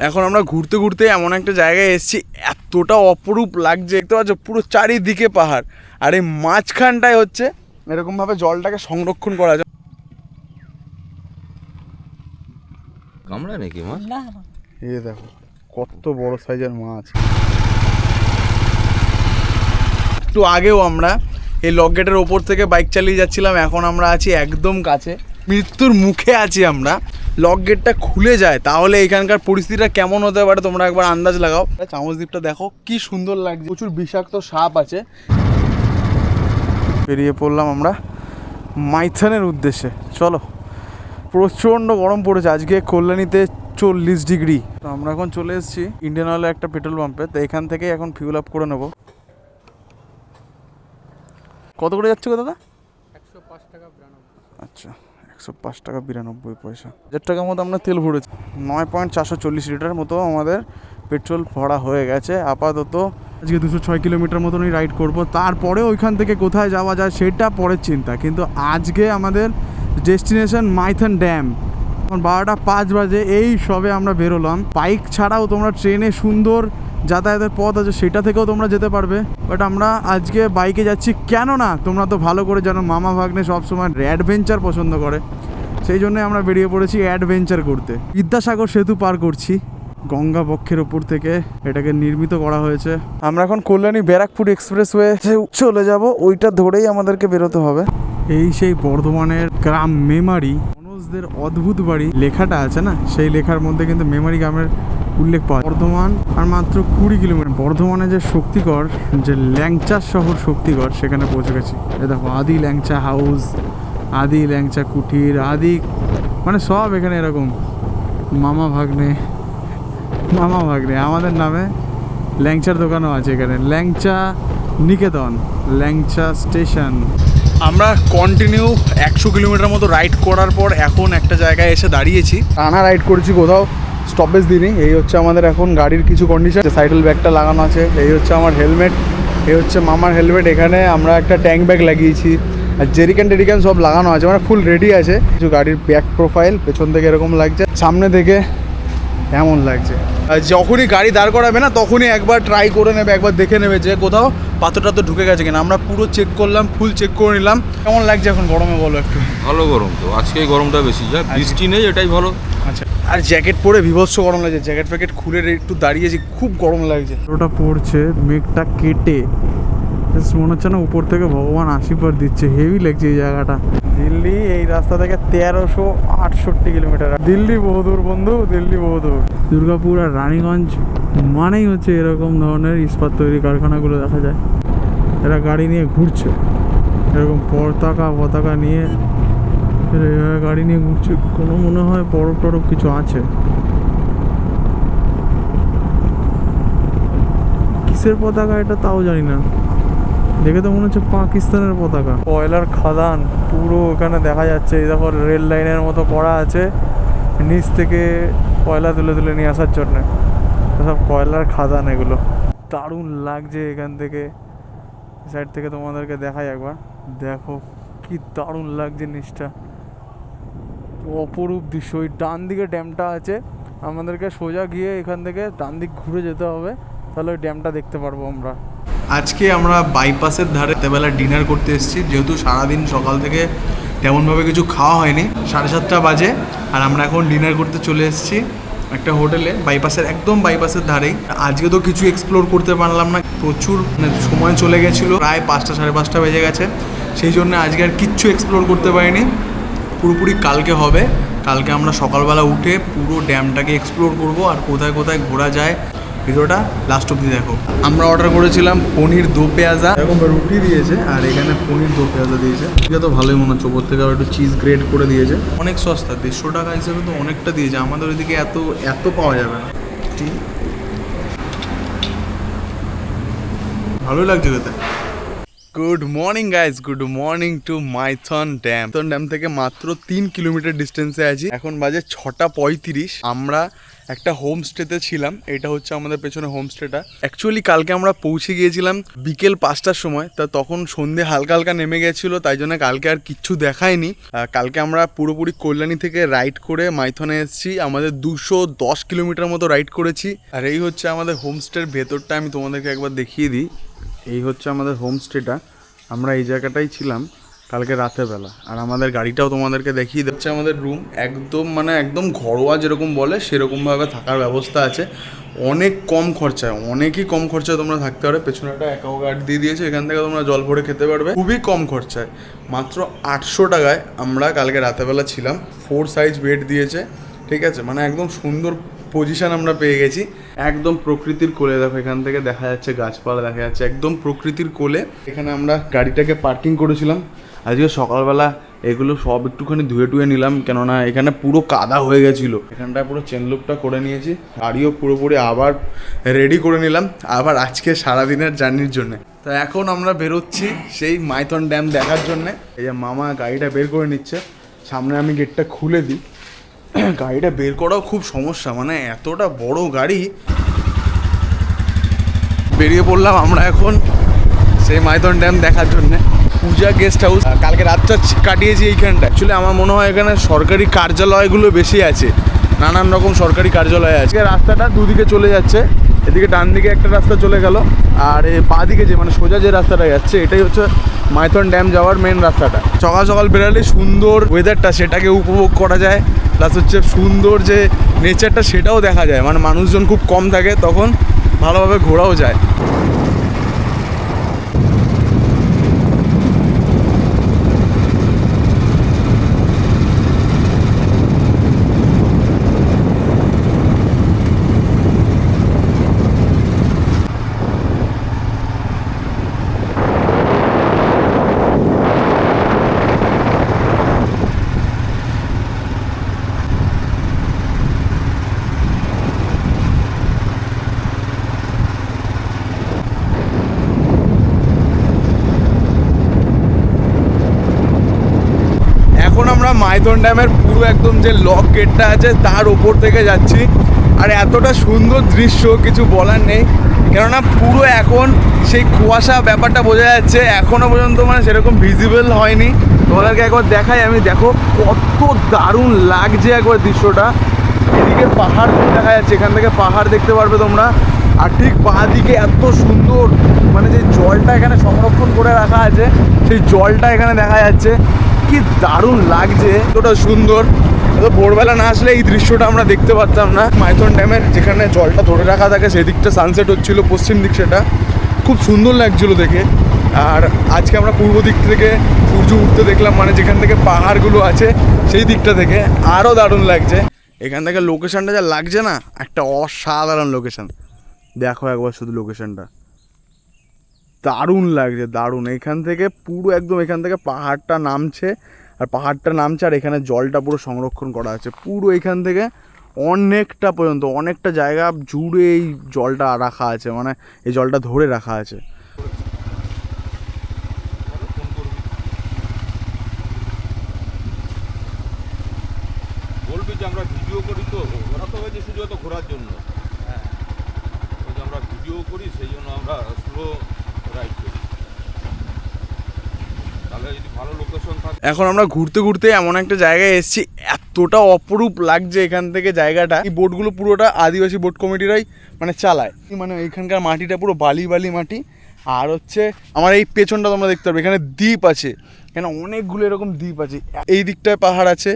এখন আমরা ঘুরতে ঘুরতে এমন একটা জায়গায় এসেছি এতটা অপরূপ লাগছে দেখতে পাচ্ছ পুরো চারিদিকে পাহাড়। আর এই মাঝখানটায় হচ্ছে এরকমভাবে জলটাকে সংরক্ষণ করা যায়। কামড়া নাকি মাছ না। এই দেখো কত বড় সাইজের মাছ। একটু আগেও আমরা এই লক গেটের ওপর থেকে বাইক চালিয়ে যাচ্ছিলাম এখন আমরা আছি একদম কাছে। মৃত্যুর মুখে আছি আমরা। লক গেটটা খুলে যায় তাহলে এখানকার পরিস্থিতিটা কেমন হতে পারে তোমরা একবার আন্দাজ লাগাও। চামচ দ্বীপটা দেখো কি সুন্দর লাগছে। প্রচুর বিষাক্ত সাপ আছে। বেরিয়ে পড়লাম আমরা মাইথানের উদ্দেশ্যে। চলো প্রচণ্ড গরম পড়েছে আজকে কল্যাণীতে চল্লিশ ডিগ্রি। তো আমরা এখন চলে এসেছি ইন্ডিয়ান অয়েলের একটা পেট্রোল পাম্পে তো এখান থেকেই এখন ফিউল আপ করে নেব। কত করে যাচ্ছে গো দাদা? আচ্ছা। একশো পাঁচ টাকা বিরানব্বই পয়সা। হাজার টাকার মতো আমরা তেল ভরেছি। নয় পয়েন্ট চারশো চল্লিশ লিটার মতো আমাদের পেট্রোল ভরা হয়ে গেছে। আপাতত আজকে দুশো ছয় কিলোমিটার মতনই রাইড করব। তারপরে ওইখান থেকে কোথায় যাওয়া যায় সেটা পরের চিন্তা। কিন্তু আজকে আমাদের ডেস্টিনেশন মাইথন ড্যাম। এখন বারোটা পাঁচ বাজে এই সবে আমরা বেরোলাম। বাইক ছাড়াও তোমরা ট্রেনে সুন্দর যাতায়াতের পথ আছে, সেটা থেকেও তোমরা যেতে পারবে। বাট আমরা আজকে বাইকে যাচ্ছি কেন না? তোমরা তো ভালো করে জানো, মামা ভাগ্নে সবসময় অ্যাডভেঞ্চার পছন্দ করে। সেই জন্যই আমরা বেরিয়ে পড়েছি অ্যাডভেঞ্চার করতে। বিদ্যাসাগর সেতু পার করছি। গঙ্গা বক্ষের ওপর থেকে এটাকে নির্মিত করা হয়েছে। আমরা এখন কল্যাণী ব্যারাকপুর এক্সপ্রেস ওয়ে চলে যাব। ওইটা ধরেই আমাদেরকে বেরোতে হবে। এই সেই বর্ধমানের গ্রাম মেমারি। মানুষদের অদ্ভুত বাড়ি। লেখাটা আছে না? সেই লেখার মধ্যে কিন্তু মেমারি গ্রামের উল্লেখ পাওয়া বর্ধমান আর মাত্র কুড়ি কিলোমিটার। বর্ধমানে যে শক্তিগড় যে ল্যাংচা শহর শক্তিগড় সেখানে পৌঁছে গেছি। এ দেখো আদি ল্যাংচা হাউস আদি ল্যাংচা কুঠির আদি মানে সব এখানে এরকম। মামা ভাগ্নে মামা ভাগ্নে আমাদের নামে ল্যাংচার দোকানও আছে এখানে। ল্যাংচা নিকেতন ল্যাংচা স্টেশন। আমরা কন্টিনিউ একশো কিলোমিটার মতো রাইড করার পর এখন একটা জায়গায় এসে দাঁড়িয়েছি। টানা রাইড করেছি কোথাও? স্টপেজ দিনই। এই হচ্ছে আমাদের এখন গাড়ির কিছু কন্ডিশন সাইকেল ব্যাগটা লাগানো আছে, এই হচ্ছে আমার হেলমেট এই হচ্ছে মামার হেলমেট এখানে আমরা একটা ট্যাঙ্ক ব্যাগ লাগিয়েছি। আর জেরিক্যান টেরিক্যান সব লাগানো আছে মানে ফুল রেডি আছে। কিছু গাড়ির ব্যাক প্রোফাইল পেছন থেকে এরকম লাগছে। সামনে থেকে এমন লাগছে। যখনই গাড়ি দাঁড় করাবে না তখনই একবার ট্রাই করে নেবে একবার দেখে নেবে যে কোথাও পাথর টাথর ঢুকে গেছে কিনা। আমরা পুরো চেক করলাম ফুল চেক করে নিলাম। কেমন লাগছে এখন গরমে বলো একটু? ভালো গরম তো আজকে গরমটা বেশি। যা বৃষ্টি নেই এটাই ভালো। আচ্ছা। আর জ্যাকেট পরে বিভৎস গরম লাগছে জ্যাকেট ফ্যাকেট খুলে একটু দাঁড়িয়েছি খুব গরম লাগছে। ওটা পড়ছে মেঘটা কেটে। মনে হচ্ছে না উপর থেকে ভগবান আশীর্বাদ দিচ্ছে হেভি লাগছে এই জায়গাটা। দিল্লি, এই রাস্তা থেকে তেরোশো আটষট্টি কিলোমিটার। দিল্লি বহুদূর বন্ধু, দিল্লি বহুদূর দুর্গাপুর আর রানীগঞ্জ মানেই হচ্ছে এরকম ধরনের ইস্পাত তৈরি কারখানাগুলো দেখা যায়। এরা গাড়ি নিয়ে ঘুরছে। এরকম পতাকা পতাকা নিয়ে এরা এইভাবে গাড়ি নিয়ে ঘুরছে। কোনো মনে হয় বরফ টরফ কিছু আছে। কিসের পতাকা এটা তাও জানি না। দেখে তো মনে হচ্ছে পাকিস্তানের পতাকা। কয়লার খাদান, পুরো ওখানে দেখা যাচ্ছে। এই দেখো, রেল লাইনের মতো করা আছে, নিচ থেকে কয়লা তুলে তুলে নিয়ে আসার জন্যে। সব কয়লার খাদান এগুলো। দারুণ লাগছে এখান থেকে। সাইড থেকে তোমাদেরকে দেখাই একবার। দেখো, কি দারুণ লাগছে নিচটা। অপরূপ দৃশ্য। ওই ডান দিকে ড্যামটা আছে। আমাদেরকে সোজা গিয়ে এখান থেকে ডান দিক ঘুরে যেতে হবে। তাহলে ওই ড্যামটা দেখতে পারব আমরা। আজকে আমরা বাইপাসের ধারে বেলা ডিনার করতে এসেছি। যেহেতু সারাদিন সকাল থেকে তেমনভাবে কিছু খাওয়া হয়নি, সাড়ে সাতটা বাজে, আর আমরা এখন ডিনার করতে চলে এসেছি একটা হোটেলে বাইপাসের একদম বাইপাসের ধারেই। আজকে তো কিছু এক্সপ্লোর করতে পারলাম না, প্রচুর মানে সময় চলে গেছিল, প্রায় পাঁচটা, সাড়ে পাঁচটা বেজে গেছে। সেই জন্য আজকে আর কিচ্ছু এক্সপ্লোর করতে পারিনি। পুরোপুরি কালকে হবে, কালকে আমরা সকালবেলা উঠে পুরো ড্যামটাকে এক্সপ্লোর করব, আর কোথায় কোথায় ঘোরা যায় ভিডিওটা লাস্ট অব্দি দেখো। আমরা অর্ডার করেছিলাম পনির দো পেঁয়াজা। এরকম রুটি দিয়েছে আর এখানে পনির দো পেঁয়াজা দিয়েছে। এটা তো ভালোই মনে হচ্ছে ওপর থেকে আবার একটু চিজ গ্রেড করে দিয়েছে। অনেক সস্তা দেড়শো টাকা হিসেবে তো অনেকটা দিয়েছে আমাদের ওইদিকে এত এত পাওয়া যাবে না। ভালোই লাগছে খেতে। Good morning guys good morning to Maithon dam Maithon dam থেকে মাত্র তিন কিলোমিটার ডিস্টেন্সে আছি। এখন বাজে ছটা পঁয়ত্রিশ। আমরা একটা হোমস্টেতে ছিলাম, এটা হচ্ছে আমাদের পেছনে হোমস্টেটা। অ্যাকচুয়ালি কালকে আমরা পৌঁছে গিয়েছিলাম বিকেল পাঁচটার সময়, তা তখন সন্ধে হালকা হালকা নেমে গেছিল, তাই জন্য কালকে আর কিচ্ছু দেখায়নি। কালকে আমরা পুরোপুরি কল্যাণী থেকে রাইড করে মাইথনে এসেছি, আমাদের দুশো দশ কিলোমিটার মতো রাইড করেছি। আর এই হচ্ছে আমাদের হোমস্টের ভেতরটা, আমি তোমাদেরকে একবার দেখিয়ে দিই। এই হচ্ছে আমাদের হোমস্টেটা, আমরা এই জায়গাটাই ছিলাম। কালকে রাতের বেলা। আর আমাদের গাড়িটাও তোমাদেরকে দেখিয়ে দিচ্ছে আমাদের রুম একদম মানে একদম ঘরোয়া যেরকম বলে সেরকমভাবে থাকার ব্যবস্থা আছে। অনেক কম খরচায়, অনেকই কম খরচায় তোমরা থাকতে পারবে পেছনে একটা অ্যাকোয়াগার্ড দিয়ে দিয়েছে, এখান থেকে তোমরা জল ভরে খেতে পারবে। খুবই কম খরচায়, মাত্র আটশো টাকায় আমরা কালকে রাতেরবেলা ছিলাম। ফোর সাইজ বেড দিয়েছে, ঠিক আছে? মানে একদম সুন্দর পজিশন আমরা পেয়ে গেছি। একদম প্রকৃতির কোলে, দেখো এখান থেকে দেখা যাচ্ছে গাছপালা, দেখা যাচ্ছে একদম প্রকৃতির কোলে। এখানে আমরা গাড়িটাকে পার্কিং করেছিলাম। আজকে সকালবেলা এগুলো সব একটুখানি ধুয়ে টুয়ে নিলাম, কেননা এখানে পুরো কাদা হয়ে গেছিল। এখানটায় পুরো চেনলুকটা করে নিয়েছি, গাড়িও পুরোপুরি আবার রেডি করে নিলাম, আবার আজকে সারাদিনের জার্নির জন্য। তো এখন আমরা বেরোচ্ছি সেই মাইথন ড্যাম দেখার জন্যে। এই যে মামা গাড়িটা বের করে নিচ্ছে, সামনে আমি গেটটা খুলে দিই। গাড়িটা বের করাও খুব সমস্যা মানে এতটা বড় গাড়ি। বেরিয়ে পড়লাম আমরা এখন সেই মাইথন ড্যাম দেখার জন্য। পূজা গেস্ট হাউস কালকে রাতটা কাটিয়েছি এইখানটা অ্যাকচুয়ালি আমার মনে হয় এখানে সরকারি কার্যালয়গুলো বেশি আছে। নানান রকম সরকারি কার্যালয় আছে। রাস্তাটা দুদিকে চলে যাচ্ছে। এদিকে ডান দিকে একটা রাস্তা চলে গেল। আর বাঁ দিকে যে মানে সোজা যে রাস্তাটা যাচ্ছে, এটাই হচ্ছে মাইথন ড্যাম যাওয়ার মেন রাস্তাটা। সকাল সকাল বেরালে সুন্দর ওয়েদারটা সেটাকে উপভোগ করা যায়। প্লাস হচ্ছে সুন্দর যে নেচারটা সেটাও দেখা যায়। মানে মানুষজন খুব কম থাকে, তখন ভালোভাবে ঘোরাও যায় এখন আমরা মাইথন ড্যামের পুরো একদম যে লক গেটটা আছে, তার ওপর থেকে যাচ্ছি। আর এতটা সুন্দর দৃশ্য, কিছু বলার নেই। কেননা পুরো এখন সেই কুয়াশা ব্যাপারটা বোঝা যাচ্ছে, এখনও পর্যন্ত মানে সেরকম ভিজিবল হয়নি। তোমাদেরকে একবার দেখাই, আমি দেখো কত দারুণ লাগছে একবার দৃশ্যটা। এদিকে পাহাড় দেখা যাচ্ছে, এখান থেকে পাহাড় দেখতে পারবে তোমরা। আর ঠিক বাঁ দিকে এত সুন্দর মানে যে জলটা এখানে সংরক্ষণ করে রাখা আছে, সেই জলটা এখানে দেখা যাচ্ছে। কি দারুণ লাগছে। এতটা সুন্দর। ভোরবেলা না আসলে এই দৃশ্যটা আমরা দেখতে পারতাম না। মাইথন ড্যামের যেখানে জলটা ধরে রাখা থাকে সেই দিকটা সানসেট হচ্ছিল, পশ্চিম দিক সেটা। খুব সুন্দর লাগছিল দেখে। আর আজকে আমরা পূর্ব দিক থেকে সূর্য উঠতে দেখলাম মানে যেখান থেকে পাহাড়গুলো আছে, সেই দিকটা থেকে আরও দারুণ লাগছে। এখান থেকে লোকেশনটা যা লাগছে না, একটা অসাধারণ লোকেশন দেখো একবার শুধু লোকেশনটা দারুণ লাগছে দারুণ। এখান থেকে পুরো একদম এখান থেকে পাহাড়টা নামছে আর পাহাড়টা নামছে আর এখানে জলটা পুরো সংরক্ষণ করা আছে। পুরো এখান থেকে অনেকটা পর্যন্ত অনেকটা জায়গা জুড়ে এই জলটা রাখা আছে মানে এই জলটা ধরে রাখা আছে। বলবি যে আমরা ভিডিও করি তো ওরা তো হয়েছে শুধু ঘোরার জন্য। হ্যাঁ। আমরা ভিডিও করি সেই জন্য আমরা স্লো এখন আমরা ঘুরতে ঘুরতে এমন একটা জায়গায় এসেছি, এতটা অপরূপ লাগছে এখান থেকে জায়গাটা। এই বোটগুলো পুরোটা আদিবাসী বোট কমিটিরাই মানে চালায়। মানে এখানকার মাটিটা পুরো বালি বালি মাটি। আর হচ্ছে আমার এই পেছনটা তোমরা দেখতে পারবে এখানে দ্বীপ আছে। এখানে অনেকগুলো এরকম দ্বীপ আছে। এই দিকটায় পাহাড় আছে।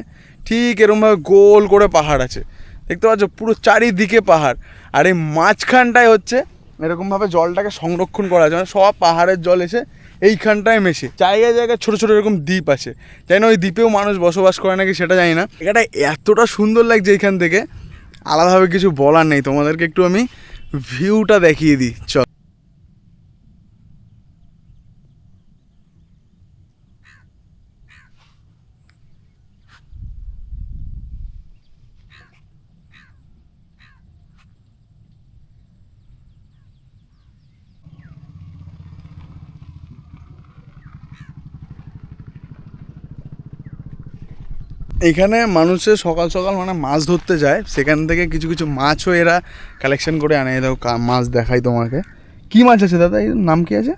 ঠিক এরকমভাবে গোল করে পাহাড় আছে। দেখতে পাচ্ছ পুরো চারিদিকে পাহাড়। আর এই মাঝখানটায় হচ্ছে এরকমভাবে জলটাকে সংরক্ষণ করা আছে মানে সব পাহাড়ের জল এসে এইখানটায় মেশে। জায়গায় জায়গায় ছোটো ছোটো এরকম দ্বীপ আছে। যাই ওই দ্বীপেও মানুষ বসবাস করে নাকি সেটা জানি না। এটা এতটা সুন্দর লাগছে এইখান থেকে। আলাদাভাবে কিছু বলার নেই। তোমাদেরকে একটু আমি ভিউটা দেখিয়ে দিই। চল। এখানে মানুষের সকাল সকাল মানে মাছ ধরতে যায় সেখান থেকে কিছু কিছু মাছও এরা কালেকশন করে আনে। কা- মাছ দেখাই তোমাকে। কি মাছ আছে দাদা? এর নাম কি আছে?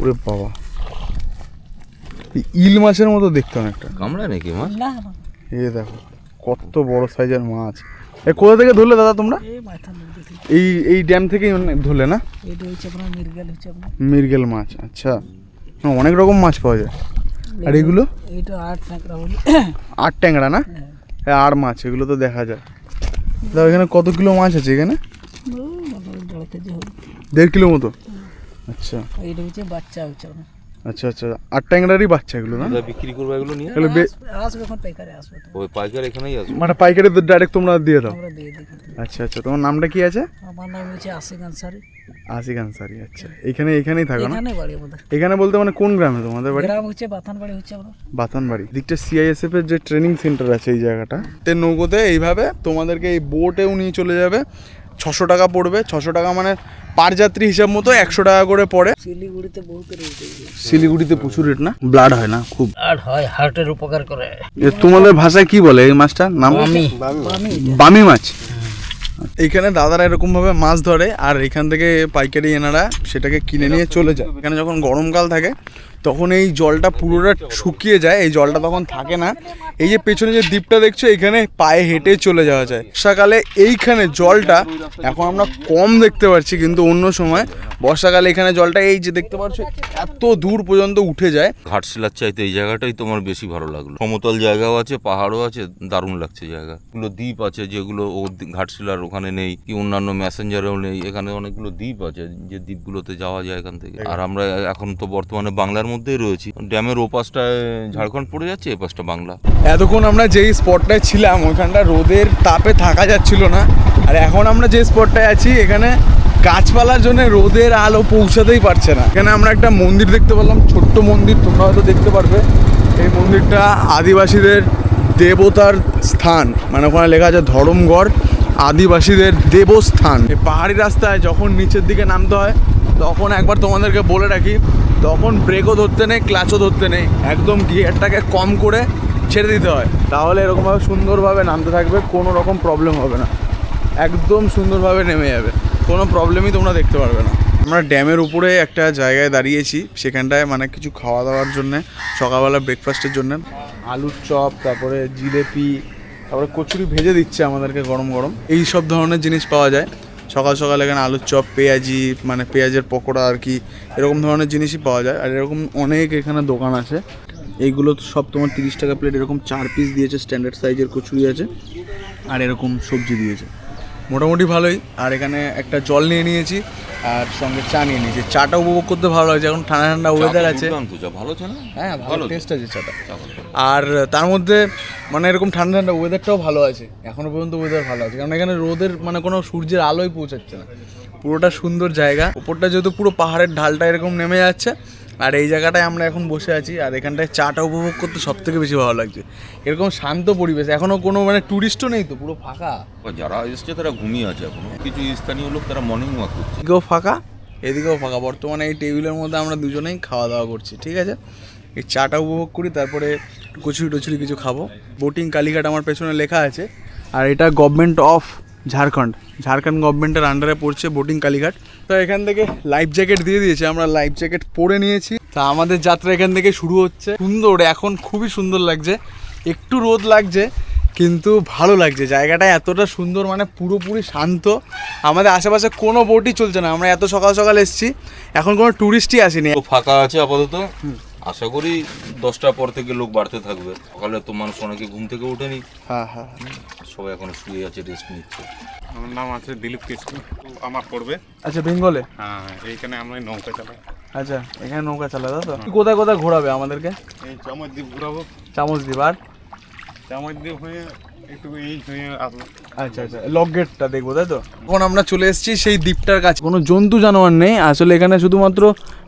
ওরে বাবা। ইল মাছের মতো দেখতে অনেকটা। কামড়া নাকি মাছ? এই দেখো কত বড় সাইজের মাছ। এ কোথা থেকে ধরলে দাদা তোমরা? এই এই এই ড্যাম থেকেই ধরলে না? এটা হচ্ছে আপনার মির্গেল হচ্ছে আপনার। মিরগেল মাছ আচ্ছা। না, অনেক রকম মাছ পাওয়া যায়। আর এগুলো? আট বলি। আট ট্যাংরা না? হ্যাঁ। আর মাছ এগুলো তো দেখা যায়। দাদা এখানে কত কিলো মাছ আছে এখানে? দেড় কিলো মতো? আচ্ছা। এটা হচ্ছে বাচ্চা হচ্ছে আচ্ছা আচ্ছা। আট ট্যাংরারই বাচ্চা এগুলো না? বিক্রি করব এগুলো নিয়ে? এগুলো আসবে- এখন পাইকারে আসবে ওই পাইকার এখানেই আসবে। মানে পাইকারি তো ডাইরেক্ট তোমরা দিয়ে দাও। আমরা দিয়ে দিই আচ্ছা আচ্ছা। তোমার নামটা কি আছে? আমার নাম হচ্ছে আশিক আনসারি। আশিক আনসারি আচ্ছা। এখানে এখানেই থাকো না? এখানে বাড়ি আমাদের। এখানে বলতে মানে কোন গ্রামে তোমাদের বাড়ি? গ্রাম হচ্ছে বাথান বাড়ি হচ্ছে আপনার বাতান বাড়ি দিকটা সিআইএসএফ এর যে ট্রেনিং সেন্টার আছে এই জায়গাটা তে নৌকোতে এইভাবে তোমাদেরকে এই বোটেও নিয়ে চলে যাবে। ছশো টাকা পড়বে। ছশো টাকা মানে পার যাত্রী হিসাব মতো একশো টাকা করে পড়ে। শিলিগুড়িতে বহুত রেট শিলিগুড়িতে প্রচুর রেট না? ব্লাড হয় না? খুব। আর হয় হার্টের উপকার করে। তোমাদের ভাষায় কি বলে এই মাছটার নাম? বামি। মাছ। এইখানে দাদারা এরকম ভাবে মাছ ধরে আর এখান থেকে পাইকারি এনারা সেটাকে কিনে নিয়ে চলে যায়। এখানে যখন গরমকাল থাকে তখন এই জলটা পুরোটা শুকিয়ে যায়, এই জলটা তখন থাকে না। এই যে পেছনে যে দ্বীপটা দেখছ, এখানে পায়ে হেঁটে চলে যাওয়া যায়। বর্ষাকালে এইখানে জলটা এখন আমরা কম দেখতে পাচ্ছি, কিন্তু অন্য সময় বর্ষাকালে এখানে জলটা এই যে দেখতে পাচ্ছ, এত দূর পর্যন্ত উঠে যায়। ঘাটশিলার চাইতে এই জায়গাটাই তোমার বেশি ভালো লাগল। সমতল জায়গাও আছে, পাহাড়ও আছে, দারুণ লাগছে জায়গা। এগুলো দ্বীপ আছে, যেগুলো ও ঘাটশিলার ওখানে নেই, কি অন্যান্য ম্যাসেঞ্জারেও নেই, এখানে অনেকগুলো দ্বীপ আছে, যে দ্বীপগুলোতে যাওয়া যায় এখান থেকে। আর আমরা এখন তো বর্তমানে বাংলার মধ্যেই রয়েছি। ড্যামের ও পাশটায় ঝাড়খণ্ড পড়ে যাচ্ছে এ পাশটা বাংলা এতক্ষণ আমরা যেই স্পটটায় ছিলাম, ওইখানটা রোদের তাপে থাকা যাচ্ছিল না। আর এখন আমরা যে স্পটটায় আছি, এখানে গাছপালার জন্য রোদের আলো পৌঁছাতেই পারছে না। এখানে আমরা একটা মন্দির দেখতে পেলাম, ছোট্ট মন্দির, তোমরা হয়তো দেখতে পারবে। এই মন্দিরটা আদিবাসীদের দেবতার স্থান। মানে ওখানে লেখা আছে ধরমগড়। আদিবাসীদের দেবস্থান। এই পাহাড়ি রাস্তায় যখন নিচের দিকে নামতে হয়, তখন একবার তোমাদেরকে বলে রাখি, তখন ব্রেকও ধরতে নেই, ক্লাচও ধরতে নেই। একদম গিয়ারটাকে কম করে ছেড়ে দিতে হয়। তাহলে এরকমভাবে সুন্দরভাবে নামতে থাকবে, কোনো রকম প্রবলেম হবে না। একদম সুন্দরভাবে নেমে যাবে। কোনো প্রবলেমই তোমরা দেখতে পারবে না। আমরা ড্যামের উপরে একটা জায়গায় দাঁড়িয়েছি, সেখানটায় মানে কিছু খাওয়া দাওয়ার জন্য, সকালবেলা ব্রেকফাস্টের জন্য। আলুর চপ, তারপরে জিলেপি তারপরে কচুরি ভেজে দিচ্ছে আমাদেরকে গরম গরম। এই সব ধরনের জিনিস পাওয়া যায়। সকাল সকাল এখানে আলুর চপ, পেঁয়াজি মানে পেঁয়াজের পকোড়া আর কি, এরকম ধরনের জিনিসই পাওয়া যায়। আর এরকম অনেক এখানে দোকান আছে। এইগুলো সব তোমার তিরিশ টাকা প্লেট এরকম চার পিস দিয়েছে স্ট্যান্ডার্ড সাইজের কচুরি আছে, আর এরকম সবজি দিয়েছে। মোটামুটি ভালোই। আর এখানে একটা জল নিয়ে নিয়েছি। আর সঙ্গে চা নিয়ে নিয়েছি। চাটা উপভোগ করতে ভালো লাগছে এখন ঠান্ডা ঠান্ডা ওয়েদার আছে। চা, ভালো না? হ্যাঁ ভালো ভালো টেস্ট আছে চাটা। আর তার মধ্যে মানে এরকম ঠান্ডা ঠান্ডা ওয়েদারটাও ভালো আছে। এখনও পর্যন্ত ওয়েদার ভালো আছে কারণ এখানে রোদের মানে কোনো সূর্যের আলোই পৌঁছাচ্ছে না। পুরোটা সুন্দর জায়গা। ওপরটা যেহেতু পুরো পাহাড়ের ঢালটা এরকম নেমে যাচ্ছে আর এই জায়গাটায় আমরা এখন বসে আছি আর এখানটায় চাটা উপভোগ করতে সব থেকে বেশি ভালো লাগছে। এরকম শান্ত পরিবেশ এখনও কোনো মানে ট্যুরিস্টও নেই তো পুরো ফাঁকা। যারা এসছে তারা ঘুমিয়ে আছে এখন। কিছু স্থানীয় লোক তারা মর্নিং ওয়াক করছে। এদিকেও ফাঁকা এদিকেও ফাঁকা। বর্তমানে এই টেবিলের মধ্যে আমরা দুজনেই খাওয়া দাওয়া করছি ঠিক আছে? এই চাটা উপভোগ করি তারপরে কচুরি টচুরি কিছু খাব। বোটিং কালীঘাট আমার পেছনে লেখা আছে আর এটা গভর্নমেন্ট অফ ঝাড়খণ্ড। ঝাড়খণ্ড গভর্নমেন্টের আন্ডারে পড়ছে বোটিং কালীঘাট। তো এখান থেকে লাইফ জ্যাকেট দিয়ে দিয়েছে আমরা লাইফ জ্যাকেট পরে নিয়েছি। তা আমাদের যাত্রা এখান থেকে শুরু হচ্ছে। সুন্দর এখন খুবই সুন্দর লাগছে। একটু রোদ লাগছে কিন্তু ভালো লাগছে। জায়গাটা এতটা সুন্দর মানে পুরোপুরি শান্ত। আমাদের আশেপাশে কোনো বোটই চলছে না। আমরা এত সকাল সকাল এসেছি এখন কোনো টুরিস্টই আসেনি। ফাঁকা আছে আপাতত। আশা করি দশটার পর থেকে লোক বাড়তে থাকবে। সকালে তো মানুষ অনেকে ঘুম থেকে ওঠেনি। হ্যাঁ হ্যাঁ হ্যাঁ। সবাই এখন শুয়ে আছে রেস্ট নিচ্ছে। আমার নাম আছে দিলীপ কৃষ্ণ। আমার পড়বে। আচ্ছা বেঙ্গলে? হ্যাঁ এইখানে আমরা নৌকা চালাই। আচ্ছা এখানে নৌকা চালাতে তো? কোথায় কোথায় ঘোরাবে আমাদেরকে? এই চামচ দ্বীপ ঘোরাবো। চামচ দ্বীপ আর? চামচ দ্বীপ হয়ে আচ্ছা আচ্ছা লক গেটটা দেখব তাই তো? এখন আমরা চলে এসেছি সেই দ্বীপটার কাছে। কোনো জন্তু জানোয়ার নেই। আসলে এখানে শুধুমাত্র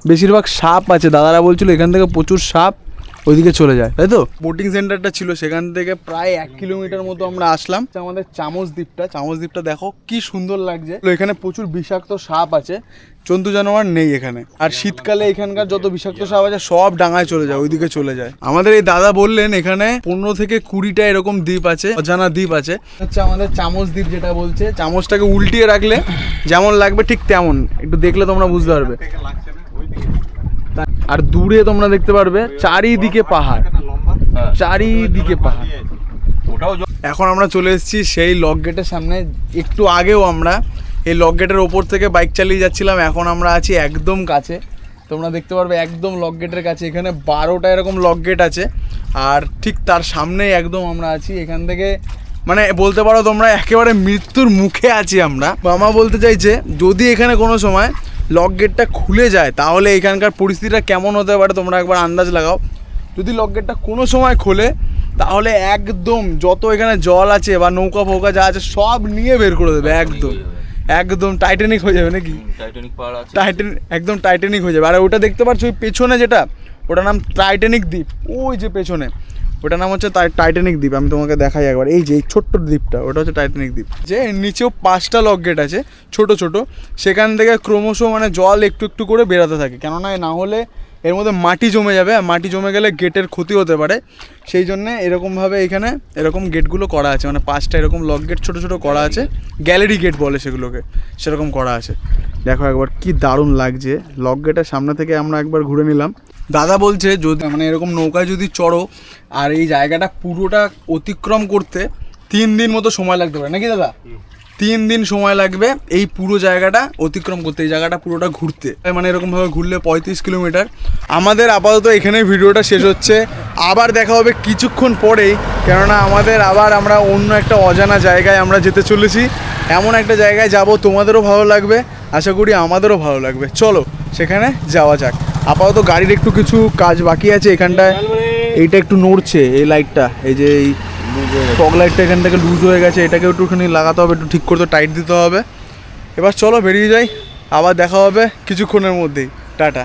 বেশিরভাগ সাপ আছে। দাদারা বলছিল এখান থেকে প্রচুর সাপ। ওইদিকে চলে যায়, তাই তো? বোটিং সেন্টারটা ছিল, সেখান থেকে প্রায় এক কিলোমিটার মতো আমরা আসলাম। আমাদের চামচ দ্বীপটা। চামচ দ্বীপটা দেখো, কি সুন্দর লাগছে। এখানে প্রচুর বিষাক্ত সাপ আছে, জন্তু জানোয়ার নেই এখানে। আর শীতকালে এখানকার যত বিষাক্ত সাপ আছে, সব ডাঙায় চলে যায়, ওইদিকে চলে যায়। আমাদের এই দাদা বললেন, এখানে পনেরো থেকে কুড়িটা এরকম দ্বীপ আছে, অজানা দ্বীপ আছে। হচ্ছে আমাদের চামচ দ্বীপ যেটা বলছে, চামচটাকে উল্টিয়ে রাখলে যেমন লাগবে ঠিক তেমন। একটু দেখলে তোমরা বুঝতে পারবে। আর দূরে তোমরা দেখতে পারবে চারিদিকে পাহাড়। চারিদিকে পাহাড়। এখন আমরা চলে এসেছি সেই লক গেটের সামনে। একটু আগেও আমরা এই লক গেটের ওপর থেকে বাইক চালিয়ে যাচ্ছিলাম। এখন আমরা আছি একদম কাছে। তোমরা দেখতে পারবে একদম লক গেটের কাছে। এখানে বারোটা এরকম লক গেট আছে। আর ঠিক তার সামনেই একদম আমরা আছি। এখান থেকে মানে বলতে পারো তোমরা একেবারে মৃত্যুর মুখে আছি আমরা। মামা বলতে চাইছে, যদি এখানে কোনো সময় লক গেটটা খুলে যায় তাহলে এখানকার পরিস্থিতিটা কেমন হতে পারে তোমরা একবার আন্দাজ লাগাও। যদি লক গেটটা কোনো সময় খোলে তাহলে একদম যত এখানে জল আছে বা নৌকা ফৌকা যা আছে সব নিয়ে বের করে দেবে একদম একদম। টাইটানিক হয়ে যাবে নাকি? টাইটানিক পাহাড় আছে। টাইটান একদম টাইটানিক হয়ে যাবে। আর ওটা দেখতে পাচ্ছ ওই পেছনে যেটা ওটার নাম টাইটানিক দ্বীপ। ওই যে পেছনে। ওটার নাম হচ্ছে টাই- টাইটানিক দ্বীপ, আমি তোমাকে দেখাই একবার। এই যে, এই ছোট্ট দ্বীপটা, ওটা হচ্ছে টাইটানিক দ্বীপ। যে নিচেও পাঁচটা লক গেট আছে, ছোট ছোট, সেখান থেকে ক্রমশ মানে জল একটু একটু করে বেরাতে থাকে। কেননা না হলে এর মধ্যে মাটি জমে যাবে, আর মাটি জমে গেলে গেটের ক্ষতি হতে পারে। সেই জন্য এরকমভাবে এখানে এরকম গেটগুলো করা আছে। মানে পাঁচটা এরকম লক গেট ছোটো ছোটো করা আছে। গ্যালারি গেট বলে সেগুলোকে, সেরকম করা আছে। দেখো একবার কি দারুণ লাগছে। লক গেটের সামনে থেকে আমরা একবার ঘুরে নিলাম। দাদা বলছে, যদি মানে এরকম নৌকায় যদি চড়ো, আর এই জায়গাটা পুরোটা অতিক্রম করতে তিন দিন মতো সময় লাগতে পারে। নাকি দাদা? তিন দিন সময় লাগবে এই পুরো জায়গাটা অতিক্রম করতে, এই জায়গাটা পুরোটা ঘুরতে। মানে এরকমভাবে ঘুরলে পঁয়ত্রিশ কিলোমিটার। আমাদের আপাতত এখানে ভিডিওটা শেষ হচ্ছে। আবার দেখা হবে কিছুক্ষণ পরেই, কেননা আমাদের আবার আমরা অন্য একটা অজানা জায়গায় আমরা যেতে চলেছি। এমন একটা জায়গায় যাব, তোমাদেরও ভালো লাগবে, আশা করি আমাদেরও ভালো লাগবে। চলো, সেখানে যাওয়া যাক। আপাতত গাড়ির একটু কিছু কাজ বাকি আছে এখানটায়। এইটা একটু নড়ছে, এই লাইটটা এই যে এই ফগ লাইটটা এখান থেকে লুজ হয়ে গেছে এটাকে একটুখানি লাগাতে হবে, একটু ঠিক করতে টাইট দিতে হবে। এবার চলো বেরিয়ে যাই, আবার দেখা হবে কিছুক্ষণের মধ্যেই। টাটা।